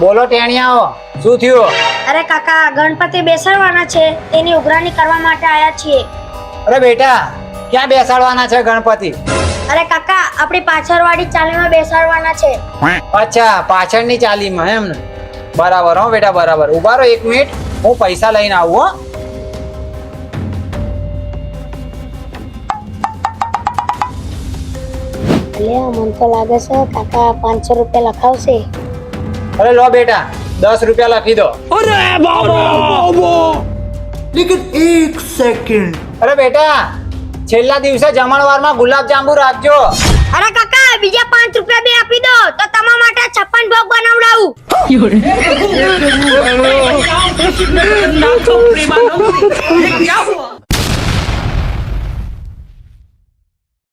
બોલો ટેણિયાઓ શું થયું? અરે કાકા ગણપતિ બેસાડવાના છે. તેની ઉઘરાણી કરવા માટે આયા છીએ. અરે બેટા ક્યાં બેસાડવાના છે ગણપતિ? અરે કાકા આપણી પાછળવાળી ચાલીમાં બેસાડવાના છે. અચ્છા પાછળની ચાલીમાં એમ ને? બરાબર હો બેટા બરાબર. ઊભા રહો એક મિનિટ હું પૈસા લઈને આવું હો. એટલે મને તો લાગે છે કાકા પાંચસો રૂપિયા લખાવશે. અરે લો બેટા દસ રૂપિયા લખી દો અરે બાબો લેકિન એક સેકન્ડ અરે બેટા છેલ્લા દિવસે જમણવારમાં ગુલાબ જાંબુ રાખજો અરે કાકા બીજા પાંચ રૂપિયા બે આપી દો તો તમારા માટે છપ્પન ભોગ બનાવડાવું